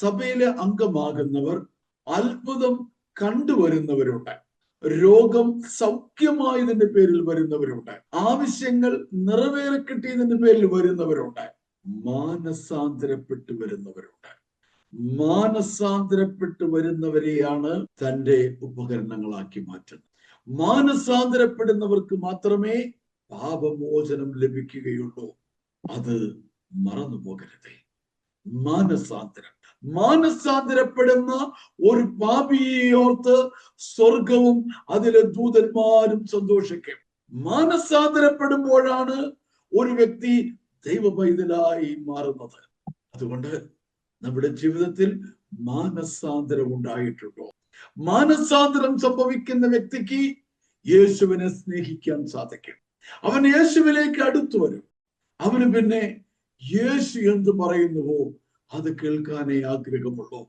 സഭയിലെ അംഗമാകുന്നവർ അത്ഭുതം കണ്ടുവരുന്നവരുണ്ട്. രോഗം സൗഖ്യമായതിന്റെ പേരിൽ വരുന്നവരുണ്ട്. ആവശ്യങ്ങൾ നിറവേറി കിട്ടിയതിന്റെ പേരിൽ വരുന്നവരുണ്ട്. മാനസാന്തരപ്പെട്ടു വരുന്നവരുണ്ട്. മാനസാന്തരപ്പെട്ടു വരുന്നവരെയാണ് തന്റെ ഉപകരണങ്ങളാക്കി മാറ്റുന്നത്. മാനസാന്തരപ്പെടുന്നവർക്ക് മാത്രമേ പാപമോചനം ലഭിക്കുകയുള്ളൂ. അത് മറന്നു പോകരുതേ മാനസാന്തരം. മാനസാന്തരപ്പെടുന്ന ഒരു പാപിയെ ഓർത്ത് സ്വർഗവും അതിലെ ദൂതന്മാരും സന്തോഷിക്കും. മാനസാന്തരപ്പെടുമ്പോഴാണ് ഒരു വ്യക്തി ദൈവ പൈതലായി മാറുന്നത്. അതുകൊണ്ട് നമ്മുടെ ജീവിതത്തിൽ മാനസാന്തരം ഉണ്ടായിട്ടുണ്ടോ? മാനസാന്തരം സംഭവിക്കുന്ന വ്യക്തിക്ക് യേശുവിനെ സ്നേഹിക്കാൻ സാധിക്കും. അവൻ യേശുവിലേക്ക് അടുത്തു വരും. അവന് പിന്നെ യേശു എന്ത് പറയുന്നുവോ അത് കേൾക്കാനേ ആഗ്രഹമുള്ളൂ